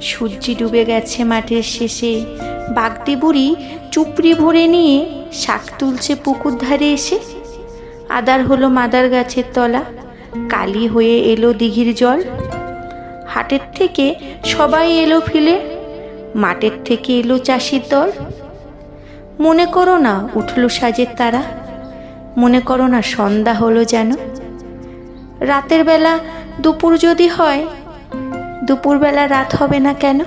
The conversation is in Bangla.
সূর্যি ডুবে গেছে মাঠের শেষে। বাগদি বুড়ি চুপড়ি ভরে নিয়ে শাক তুলছে পুকুর ধারে এসে। আদার হলো মাদার গাছের তলা, কালি হয়ে এলো দিঘির জল। হাটের থেকে সবাই এলো ফিলে, মাঠের থেকে এলো চাষির দল। মনে করো না উঠল সাজের তারা, মনে করো না সন্ধ্যা হলো যেন। রাতের বেলা দুপুর যদি হয় দুপুরবেলা রাত হবে না কেন?